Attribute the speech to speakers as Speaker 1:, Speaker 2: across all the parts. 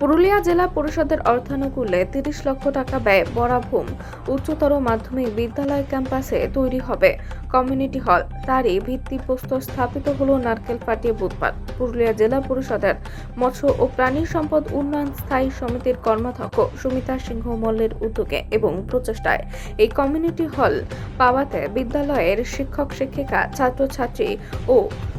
Speaker 1: পুরুলিয়া জেলা পরিষদের অর্থানুকূলে তিরিশ লক্ষ টাকা ব্যয়ে বরাভূম উচ্চতর মাধ্যমিক বিদ্যালয় ক্যাম্পাসে তৈরি হবে কমিউনিটি হল। তারই ভিত্তিপ্রস্তর স্থাপিত হলো নারকেল পাটিয়ে বুধবার। পুরুলিয়া জেলা পরিষদের মৎস্য ও প্রাণী সম্পদ উন্নয়ন স্থায়ী সমিতির কর্মাধ্যক্ষ সুমিতা সিংহ মল্লের উদ্যোগে এবং প্রচেষ্টায় এই কমিউনিটি হল পাওয়াতে বিদ্যালয়ের শিক্ষক, শিক্ষিকা, ছাত্রছাত্রী ও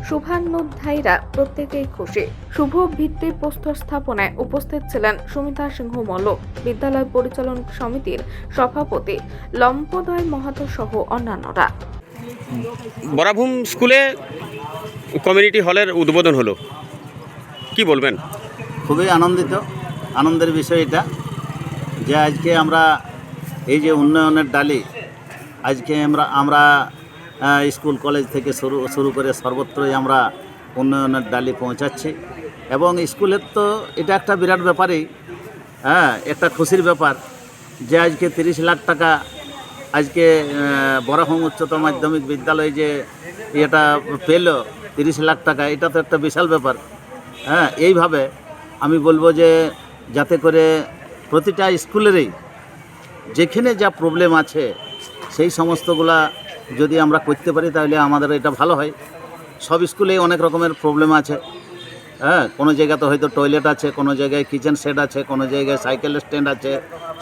Speaker 1: শুভানুধ্যায়ীরা প্রত্যেকেই খুশি। শুভ ভিত্তি প্রস্তর স্থাপনায় উপস্থিত ছিলেন সুমিতা সিংহ মল্ল বিদ্যালয় পরিচালন সমিতির সভাপতি লম্পদয় মাহাতো সহ অন্যান্যরা।
Speaker 2: বরাভূম স্কুলে কমিউনিটি হলের উদ্বোধন হলো। কি বলবেন?
Speaker 3: খুবই আনন্দিত। আনন্দের বিষয় এটা যে আজকে আমরা এই যে উন্নয়নের ডালি আজকে আমরা আমরা স্কুল কলেজ থেকে শুরু শুরু করে সর্বত্রই আমরা উন্নয়নের ডালি পৌঁছাচ্ছি। এবং স্কুলের তো এটা একটা বিরাট ব্যাপারই হ্যাঁ একটা খুশির ব্যাপার যে আজকে তিরিশ লাখ টাকা আজকে আহ, বরাহম উচ্চতর মাধ্যমিক বিদ্যালয়ে যে এটা পেল তিরিশ লাখ টাকা এটা তো একটা বিশাল ব্যাপার। হ্যাঁ এইভাবে আমি বলব যে যাতে করে প্রতিটা স্কুলেরই যেখানে যা প্রবলেম আছে সেই সমস্তগুলা যদি আমরা করতে পারি তাহলে আমাদের এটা ভালো হয়। সব স্কুলেই অনেক রকমের প্রবলেম আছে। হ্যাঁ কোনো জায়গাতে হয়তো টয়লেট আছে, কোনো জায়গায় কিচেন সেট আছে, কোনো জায়গায় সাইকেল স্ট্যান্ড আছে।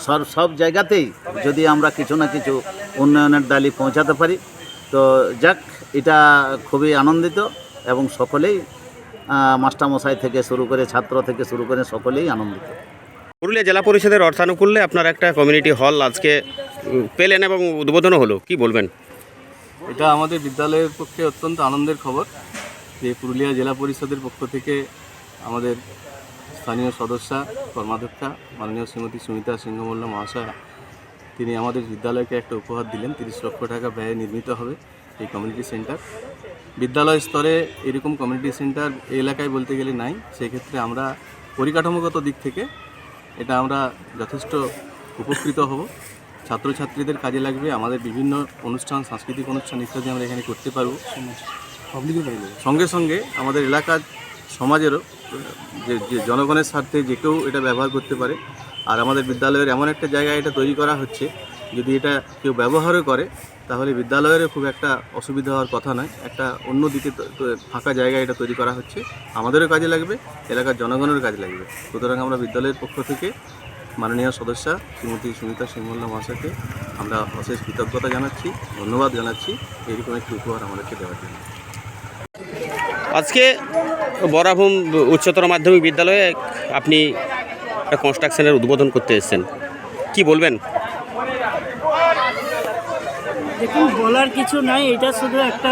Speaker 3: সব সব জায়গাতেই যদি আমরা কিছু না কিছু উন্নয়নের ডালি পৌঁছাতে পারি। তো যাক, এটা খুবই আনন্দিত এবং সকলেই মাস্টারমশাই থেকে শুরু করে ছাত্র থেকে শুরু করে সকলেই আনন্দিত।
Speaker 2: পুরুলিয়া জেলা পরিষদের অর্থানুকূল্যে আপনার একটা কমিউনিটি হল আজকে পেলেন এবং উদ্বোধনও হলো। কি বলবেন?
Speaker 4: এটা আমাদের বিদ্যালয়ের পক্ষে অত্যন্ত আনন্দের খবর যে পুরুলিয়া জেলা পরিষদের পক্ষ থেকে আমাদের স্থানীয় সদস্যা, কর্মাধ্যক্ষা, মাননীয় শ্রীমতী সুমিতা সিংহমল্ল মহাশয়া, তিনি আমাদের বিদ্যালয়কে একটা উপহার দিলেন। তিরিশ লক্ষ টাকা ব্যয়ে নির্মিত হবে এই কমিউনিটি সেন্টার বিদ্যালয় স্তরে এরকম কমিউনিটি সেন্টার এই এলাকায় বলতে গেলে নাই। সেক্ষেত্রে আমরা পরিকাঠামোগত দিক থেকে এটা আমরা যথেষ্ট উপকৃত হব। ছাত্রছাত্রীদের কাজে লাগবে আমাদের বিভিন্ন অনুষ্ঠান সাংস্কৃতিক অনুষ্ঠান ইত্যাদি আমরা এখানে করতে পারব। সঙ্গে সঙ্গে আমাদের এলাকার সমাজেরও যে যে জনগণের স্বার্থে যে কেউ এটা ব্যবহার করতে পারে। আর আমাদের বিদ্যালয়ের এমন একটা জায়গায় এটা তৈরি করা হচ্ছে যদি এটা কেউ ব্যবহারও করে তাহলে বিদ্যালয়েরও খুব একটা অসুবিধা হওয়ার কথা নয়। একটা অন্য দিকে ফাঁকা জায়গা এটা তৈরি করা হচ্ছে। আমাদেরও কাজে লাগবে এলাকার জনগণের কাজে লাগবে। সুতরাং আমরা বিদ্যালয়ের পক্ষ থেকে মাননীয় সদস্যা শ্রীমতী সুমিতা সিংহল্লা মহাশয়কে আমরা অশেষ কৃতজ্ঞতা জানাচ্ছি ধন্যবাদ জানাচ্ছি। এরকম একটি উপহার আমাদেরকে দেওয়ার জন্য।
Speaker 2: আজকে বরাভূম উচ্চতর মাধ্যমিক বিদ্যালয়ে আপনি একটা কনস্ট্রাকশনের উদ্বোধন করতে এসেছেন। কি বলবেন?
Speaker 5: দেখুন বলার কিছু নাই এটা শুধু একটা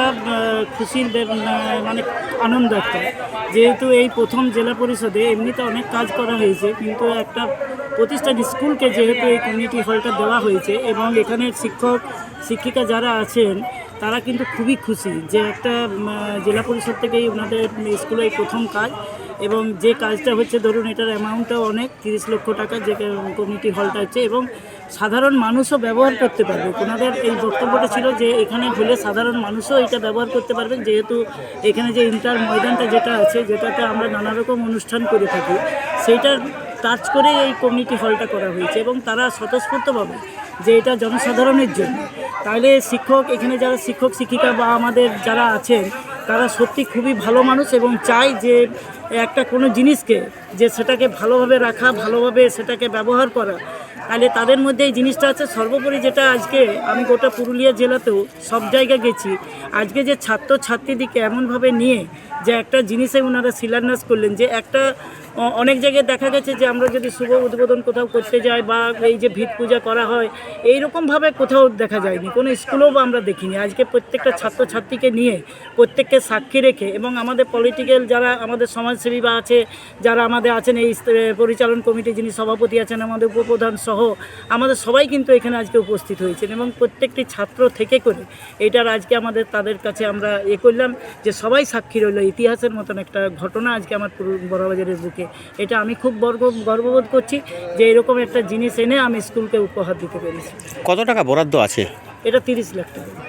Speaker 5: খুশির মানে আনন্দ একটা। যেহেতু এই প্রথম জেলা পরিষদে এমনিতে অনেক কাজ করা হয়েছে কিন্তু একটা প্রতিষ্ঠান স্কুলকে যেহেতু এই কমিউনিটি হলটা দেওয়া হয়েছে এবং এখানের শিক্ষক, শিক্ষিকা যারা আছেন, তারা কিন্তু খুবই খুশি যে একটা জেলা পরিষদ থেকেই ওনাদের স্কুলে প্রথম কাজ এবং যে কাজটা হচ্ছে, ধরুন এটার অ্যামাউন্টটাও অনেক, তিরিশ লক্ষ টাকা যে কমিউনিটি হলটা হচ্ছে এবং সাধারণ মানুষও ব্যবহার করতে পারবে। ওনাদের এই বক্তব্যটা ছিল যে এখানে হলে সাধারণ মানুষও এটা ব্যবহার করতে পারবেন, যেহেতু এখানে যে ইন্টার ময়দানটা যেটা আছে, যেটাতে আমরা নানা রকম অনুষ্ঠান করে থাকি, সেইটার টাচ করে এই কমিউনিটি হলটা করা হয়েছে এবং তারা স্বতঃস্ফূর্তভাবে যে এটা জনসাধারণের জন্য। তাহলে শিক্ষক, এখানে যারা শিক্ষক, শিক্ষিকা বা আমাদের যারা আছেন, তারা সত্যি খুবই ভালো মানুষ এবং চায় যে একটা কোনো জিনিসকে যে সেটাকে ভালোভাবে রাখা, ভালোভাবে সেটাকে ব্যবহার করা, তাহলে তাদের মধ্যে এই জিনিসটা আছে। সর্বোপরি যেটা আজকে আমি গোটা পুরুলিয়া জেলাতেও সব জায়গায় গেছি, আজকে যে ছাত্র ছাত্রীদিকে এমনভাবে নিয়ে যে একটা জিনিসে ওনারা শিলান্যাস করলেন, যে একটা অনেক জায়গায় দেখা গেছে যে আমরা যদি শুভ উদ্বোধন কোথাও করতে যাই বা এই যে ভিত পূজা করা হয় এই রকমভাবে কোথাও দেখা যায়নি। কোনো স্কুলেও আমরা দেখিনি। আজকে প্রত্যেকটা ছাত্রছাত্রীকে নিয়ে প্রত্যেককে সাক্ষী রেখে এবং আমাদের পলিটিক্যাল যারা আমাদের সমাজসেবী বা আছে, যারা আমাদের আছেন এই পরিচালন কমিটি যিনি সভাপতি আছেন আমাদের উপপ্রধান সহ আমাদের সবাই কিন্তু এখানে আজকে উপস্থিত হয়েছেন এবং প্রত্যেকটি ছাত্র থেকে করে এটার আজকে আমাদের তাদের কাছে আমরা এ করলাম যে সবাই সাক্ষী রইল ইতিহাসের মতন একটা ঘটনা আজকে আমার বড়বাজারের বুকে। এটা আমি খুব গর্ব গর্ববোধ করছি যে এরকম একটা জিনিস এনে আমি স্কুলকে উপহার দিতে পেরেছি।
Speaker 2: কত টাকা বরাদ্দ আছে?
Speaker 5: এটা তিরিশ লাখ টাকা।